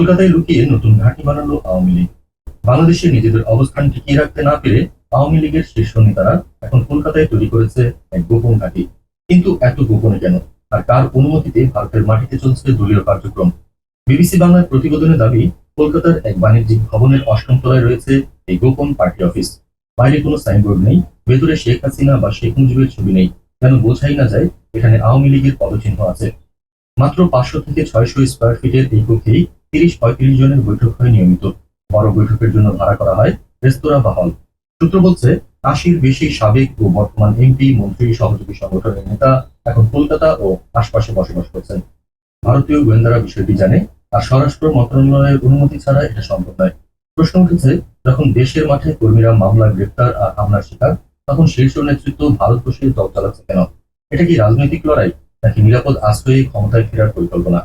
কলকাতায় লুকিয়ে নতুন ঘাঁটি বানালো আওয়ামী লীগ। বাংলাদেশে নিজেদের অবস্থান টিকিয়ে রাখতে না পেরে আওয়ামী লীগের শীর্ষ নেতারা এখন কলকাতায় তৈরি করেছে এক গোপন ঘাঁটি। কিন্তু এত গোপনে কেন? আর কার অনুমতিতে ভারতের মাটিতে চলছে দলীয় কার্যক্রম? বিবিসি বাংলার প্রতিবেদনে দাবি, কলকাতার এক বাণিজ্যিক ভবনের অষ্টম তলায় রয়েছে এই গোপন পার্টি অফিস। বাইরে কোনো সাইনবোর্ড নেই, ভেতরে শেখ হাসিনা বা শেখ মুজিবের ছবি নেই। যেন বোঝাই না যায়, এখানে আওয়ামী লীগের পদচিহ্ন আছে। মাত্র পাঁচশো থেকে ছয়শো স্কোয়ার ফিটের এই কক্ষেই তিরিশ পঁয়ত্রিশ জনের বৈঠক হয় নিয়মিত বড় বৈঠকের জন্য ভাড়া করা হয় রেস্তোরাঁ বা হল। সূত্র বলছে আশির বেশি সাবেক ও বর্তমান এমপি, মন্ত্রী, সহযোগী সংগঠনের নেতা এখন কলকাতা ও আশপাশে বসবাস করছেন। ভারতীয় গোয়েন্দারা বিষয়টি জানে, আর স্বরাষ্ট্র মন্ত্রণালয়ের অনুমতি ছাড়া এটা সম্ভব নয়। প্রশ্ন উঠেছে, যখন দেশের মাঠে কর্মীরা মামলা, গ্রেপ্তার আর হামলার শিকার, তখন শীর্ষ নেতৃত্ব ভারত বসে দল চালাচ্ছে কেন? এটা কি রাজনৈতিক লড়াই, নাকি নিরাপদ আশ্রয়ে ক্ষমতায় ফেরার পরিকল্পনা?